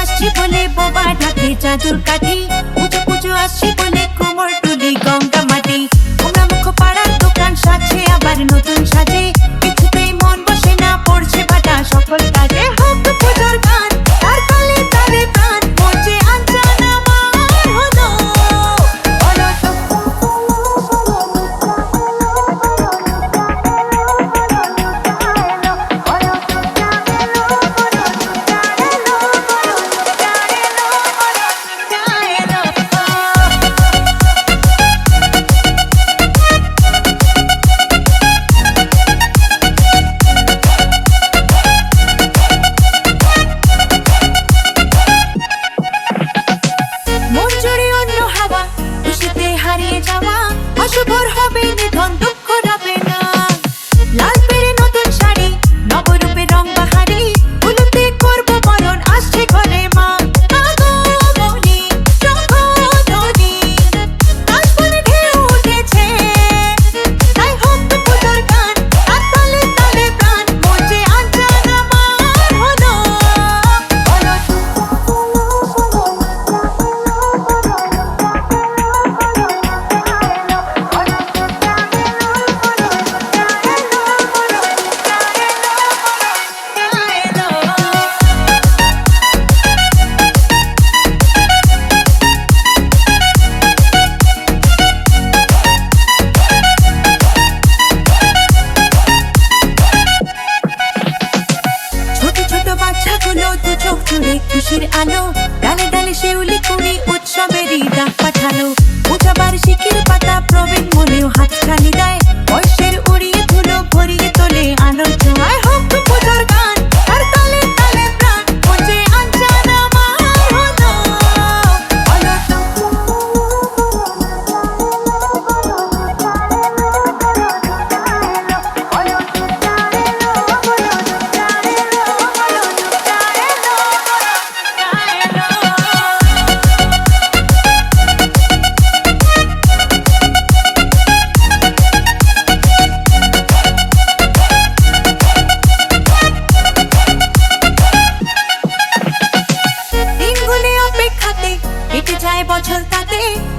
আসছি বলে বোবা ঢাকে চাদুর কাঠি। পুজো পুজো আসছি বলে কোমর টুলি গঙ্গা। খুশির আলো, ডালে ডালে শেউলি কুড়ি উৎসবেরই ডাক পাঠালো। উঠাবার শিকির পাতা প্রবীণ মনেও হাতখানি দেয়। বছর কাটে